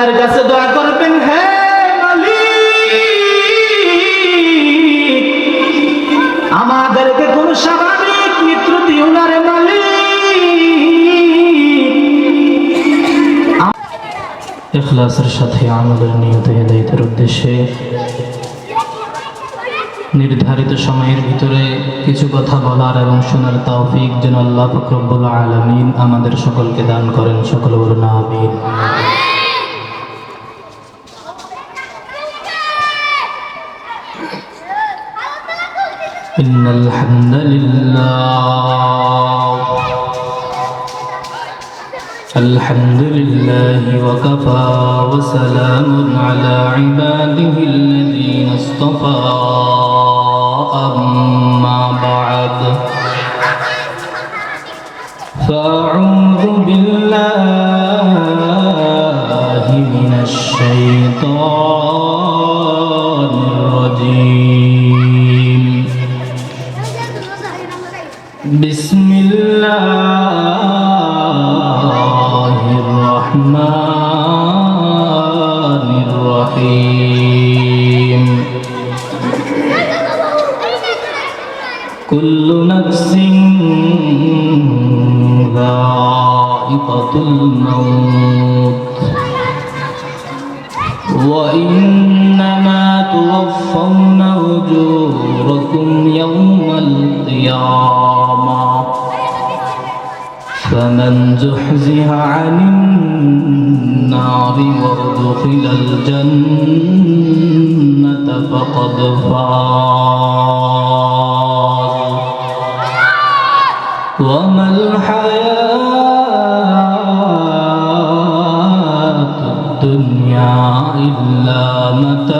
আল্লাহর কাছে দোয়া করবেন, হে মালিক। আমাদেরকে কোন স্বাভাবিক মৃত্যু দিও না রে মালিক। ইখলাসের সাথে আমাদের নিয়ত হেদায়তের উদ্দেশ্যে নির্ধারিত সময়ের ভিতরে কিছু কথা বলার এবং শোনার তৌফিক যেন আল্লাহ ফকরবুল আলমিন আমাদের সকলকে দান করেন সকল বলুন আমিন إن الحمد لله الحمد لله وكفى وسلام على عباده الذين اصطفى وإنما توفون أجوركم يوم القيامة. فمن زحزح عن النار وادخل الجنة فقد فاز. وما الحياة الدنيا إلا متاع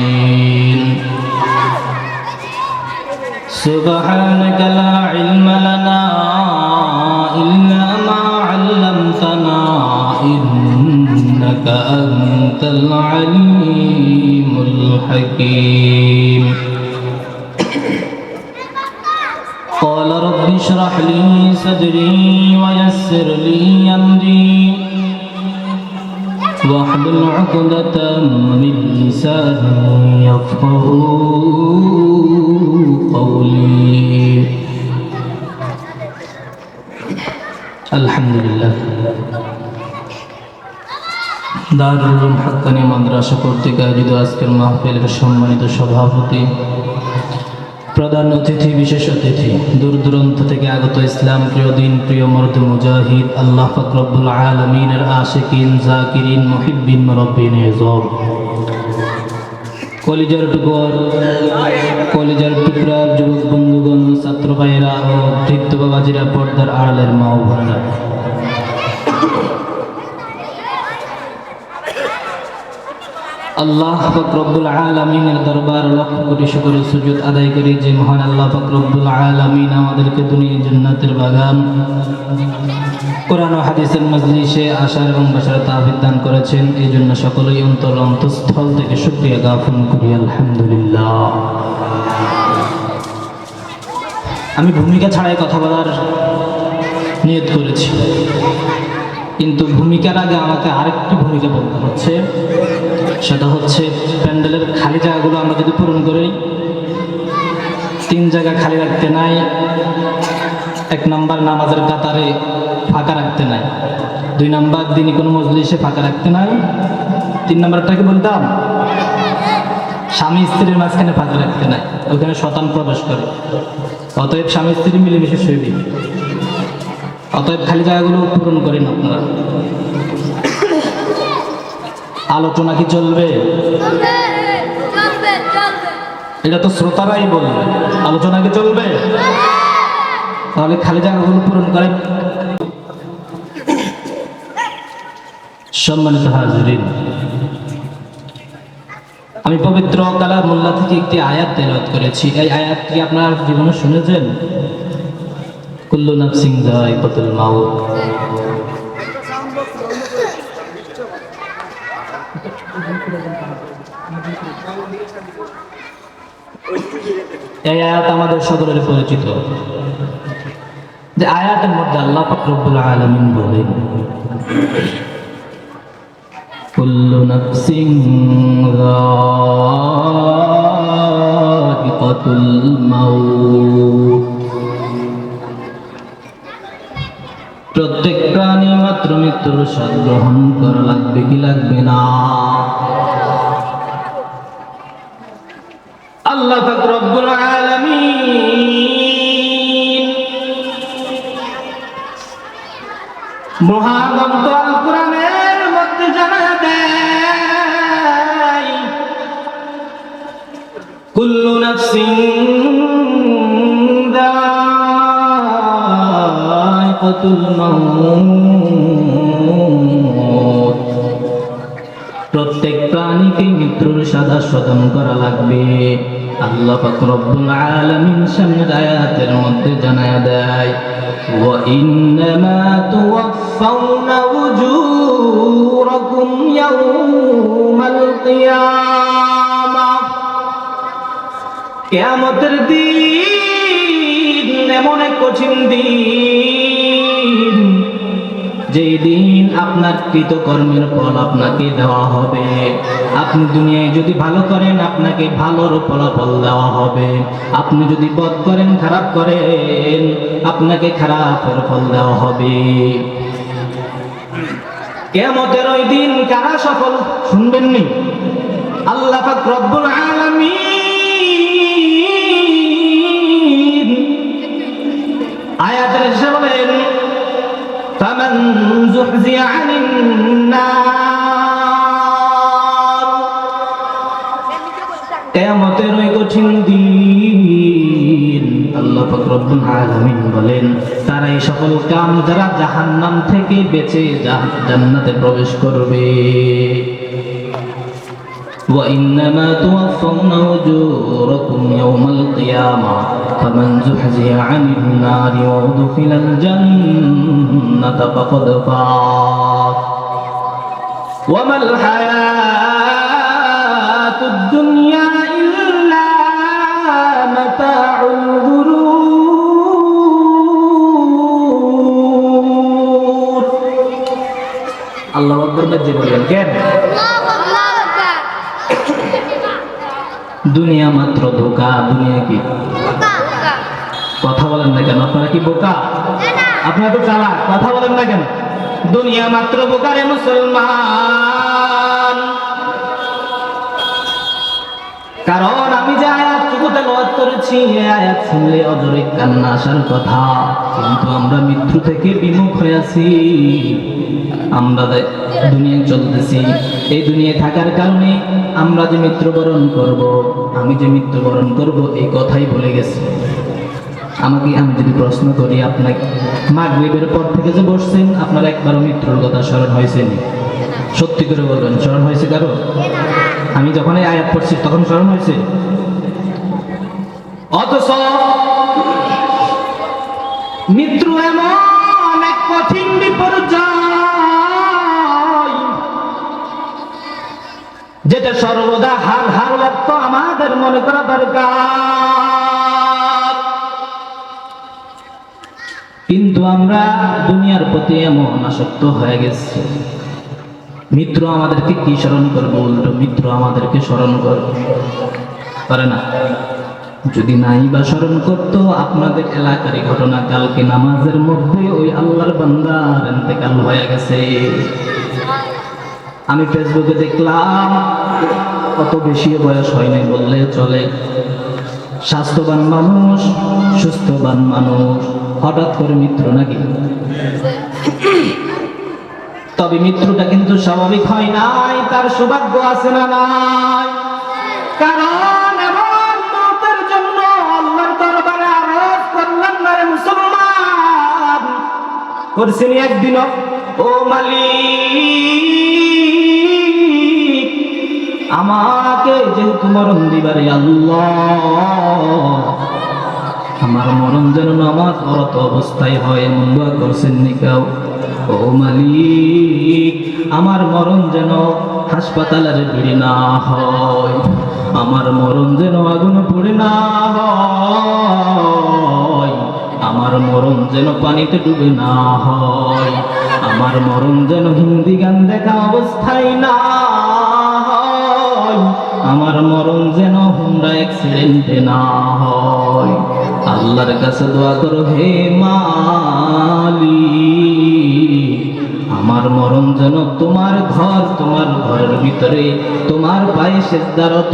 سبحانك لا علم لنا إلا ما علمتنا إنك أنت العليم الحكيم. قال رب اشرح لي صدري ويسر لي واحلل عقدة من لساني يفقه قولي الحمد لله দারুল উলুম হাক্কানি মাদ্রাসা কর্তৃক আয়োজিত আজকের মাহফিলের সম্মানিত সভাপতি প্রধান অতিথি, বিশেষ অতিথি, দূর দূরান্ত থেকে আগত ইসলাম প্রিয় দিন, প্রিয় মর্দ মুজাহিদ, আল্লাহ ফকরবুল আলমিনের আশিকিন, জাকিরিন, মুহিব্বিন, মরব্বিন কলিজার টুকর, কলিজার টুকরার যুবক বন্ধুগণ, ছাত্র ভাইয়েরা ও বৃদ্ধ বাবাজিরা পর্দার আড়ালের মা বোনেরা। আল্লাহ ফকরবুল আলমিনের দরবার লক্ষ কোটি শুকর সুযোগ আদায় করি যে মহান আল্লাহ ফকরবুল আলমিন আমাদেরকে দুনিয়া জান্নাতের বাগান, কোরআন হাদিসের মজলিসে আশার এবং বাসার তাহিদ দান করেছেন। এই জন্য সকলেই অন্তর অন্তঃস্থল থেকে শুক্রিয়া জ্ঞাপন করি। আলহামদুলিল্লাহ। আমি ভূমিকা ছাড়াই কথা বলার নিয়ত করেছি। কিন্তু ভূমিকার আগে আমাকে আরেকটি ভূমিকা বলতে হচ্ছে। সেটা হচ্ছে প্যান্ডেলের খালি জায়গাগুলো আমরা যদি পূরণ করি, তিন জায়গা খালি রাখতে নাই, এক নাম্বার নামাজের কাতারে ফাঁকা রাখতে নাই, দুই নাম্বার দিনই কোনো মজলিসে ফাঁকা রাখতে নাই, তিন নাম্বারটাকে বলতাম? স্বামী স্ত্রীর মাঝখানে ফাঁকা রাখতে নাই, ওখানে শতান প্রবেশ করে। অতএব স্বামী স্ত্রী মিলেমিশে শুয়ে অতএব খালি জায়গাগুলো পূরণ করেন আপনারা। আলোচনা কি চলবে? এটা তো শ্রোতারাই বলবে। আলোচনা কি চলবে? তাহলে খালি জায়গাগুলো পূরণ করেন সম্মানিত হাজরিন আমি পবিত্র কালার মোল্লা থেকে একটি আয়াত তেলাওয়াত করেছি। এই আয়াতটি আপনার জীবনে শুনেছেন? কুল্লু নাফসিং যায়কাতুল মাউত। এই আয়াত আমাদের সকলের পরিচিত। যে আয়াতের মধ্যে আল্লাহ পাক রব্বুল আলামিন বলেন, কুল্লু নাফসিং যায়িকাতুল মাউত। প্রত্যেক প্রাণী মাত্র মৃত্যুর স্বাদ গ্রহণ করা লাগবে কি লাগবে না? আল্লাহ রব্বুল আলামিন। মহাগ্রন্থ আল কোরআনের মধ্যে জানা দেয় কুল্লু নাফসিন মাউত। প্রত্যেক প্রাণীকে মৃত্যুর সাদা সদন করা লাগবে। আল্লাহ কিয়ামাহ দিন এমন এক কঠিন দিন যেই দিন আপনার কৃতকর্মের ফল আপনাকে দেওয়া হবে, আপনি দুনিয়ায় যদি ভালো করেন, আপনাকে ভালোর ফলাফল দেওয়া হবে। আপনি যদি বদ করেন, খারাপ করেন, আপনাকে খারাপের ফল দেওয়া হবে। কেমতের ওই দিন কারা সফল, শুনবেননি? আল্লাহ রব্বুল আলামিন زحزح عن النار কেয়ামতের ওই কঠিন দিন আল্লাহ পাক রব্বুল আলামিন বলেন তারা এই সকল কাম যারা জাহান্নাম থেকে বেঁচে জাহ- জান্নাতে প্রবেশ করবে وإنما توفون أجوركم يوم القيامة فمن زحزح عن النار وأدخل الجنة فقد فاز. وما الحياة الدنيا إلا متاع الغرور. الله أكبر مجد الجنة দুনিয়া মাত্র ধোকা দুনিয়া কি? কথা বলেন না কেন? আপনারা কি বোকা? আপনারা তো চালাক। কথা বলেন না কেন? দুনিয়া মাত্র বোকা রে মুসলমান। কারণ আমি যে আয়াত করেছি আয়াত শুনলে অজরে কান্না আসার কথা। কিন্তু আমরা মৃত্যু থেকে বিমুখ হয়ে আছি। আমরা দুনিয়ায় চলতেছি, এই দুনিয়ায় থাকার কারণে আমরা যে মৃত্যুবরণ করব, আমি যে মৃত্যুবরণ করব, এই কথাই বলে গেছি। আমাকে আমি যদি প্রশ্ন করি আপনাকে মাগরিবের পর থেকে যে বসছেন, আপনার একবারও মৃত্যুর কথা স্মরণ হয়েছে সত্যি করে বলবেন, স্মরণ হয়েছে কারও? আমি যখন এই আয়াত পড়ছি, তখন স্মরণ হয়েছে? অথচ মৃত্যু এমন এক কঠিন যেটা সর্বদা হার হার রক্ত আমাদের মনে করা দরকার। কিন্তু আমরা দুনিয়ার প্রতি এমন আসক্ত হয়ে গেছি। মিত্র আমাদেরকে কি স্মরণ করব উল্টো মিত্র আমাদেরকে স্মরণ করবে করে না? যদি নাই বা স্মরণ করতো, আপনাদের এলাকারই ঘটনা কালকে নামাজের মধ্যে ওই আল্লাহর বান্দার এতেকাল হয়ে গেছে। আমি ফেসবুকে দেখলাম কত বেশি বয়স হয় নাই বললে চলে। স্বাস্থ্যবান মানুষ, সুস্থবান মানুষ, হঠাৎ করে মিত্র নাকি? তবে মৃত্যুটা কিন্তু স্বাভাবিক হয় নাই, তার সৌভাগ্য আছে না নাই? কারণ করছেন একদিনও। ও মালিক, আমাকে যেহেতু মরণ দিবারে আমার মরণ যেন নামাজ পড়ত অবস্থায় হয়, এমন দোয়া করছেন নিকাও ও মালিক, আমার মরণ যেন হাসপাতালের ভিড়ে না হয়, আমার মরণ যেন আগুন পড়ে না হয়। আমার মরণ যেন পানিতে ডুবে না হয়, আমার মরণ যেন হিন্দি গান দেখা অবস্থায় না আমার মরণ যেন হুন্ডা অ্যাক্সিডেন্টে না হয়। আল্লাহর কাছে দোয়া করো, হে মালি আমার মরণ যেন তোমার ঘর, তোমার ঘরের ভিতরে, তোমার পায়ে সেজদারত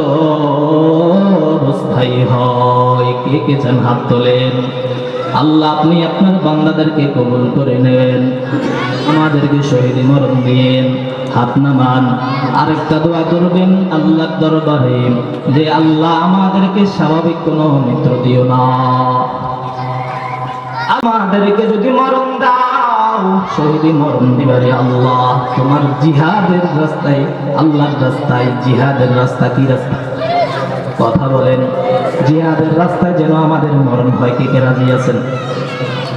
অবস্থায় হয়। কে কে যেন হাত তোলেন? আল্লাহ, আপনি আপনার বান্দাদেরকে কবুল করে নেন। আমাদেরকে শহীদ মরণ দিয়েন। হাত নামান। আরেকটা দোয়া করবেন আল্লাহর দরবারে, যে আল্লাহ আমাদেরকে স্বাভাবিক কোনো মিত্র দিও না। আমাদেরকে যদি মরণ দাও, শহীদি মরণ দিবারে আল্লাহ। তোমার জিহাদের রাস্তায়, আল্লাহর রাস্তায়, জিহাদের রাস্তা কি রাস্তা? কথা বলেন। জিহাদের রাস্তায় যেন আমাদের মরণ হয়, কে কে রাজি আছেন?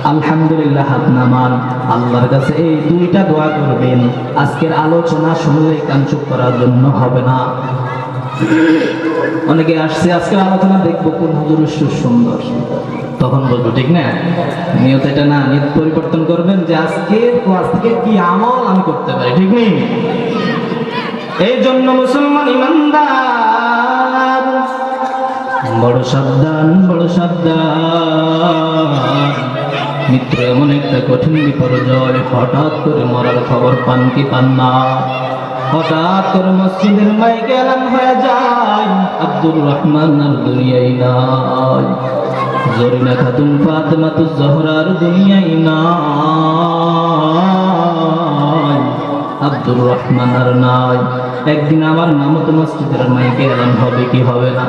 আলহামদুলিল্লাহ, হাত নামান। আল্লাহর কাছে এই দুইটা দোয়া করবেন। আজকের আলোচনা শুনলে কান চুপ করার জন্য হবে না। অনেকে আসছে, আজকের আলোচনা দেখব কোন হুজুর সুন্দর। তখন বলব, ঠিক না? নিয়ত এটা না নিয়ত পরিবর্তন করবেন যে আজকের ক্লাস থেকে কি আমল আমি করতে পারি, ঠিক নেই? এই জন্য মুসলমান ইমানদার। বড় সাবধান বড় সাবধান। মিত্র, এমন একটা কঠিন বিপর্যয়, হঠাৎ করে মরার খবর পান কি পান না? হঠাৎ করে মসজিদের মাইকে এলান হয়ে যায়, আব্দুর রহমান আর দুনিয়াই নাই। জরিনা খাতুন, ফাতেমা তু জহরার দুনিয়াই নাই। আব্দুর রহমান আর নাই। একদিন আমার নামত মসজিদের মাইকে এলান হবে কি হবে না?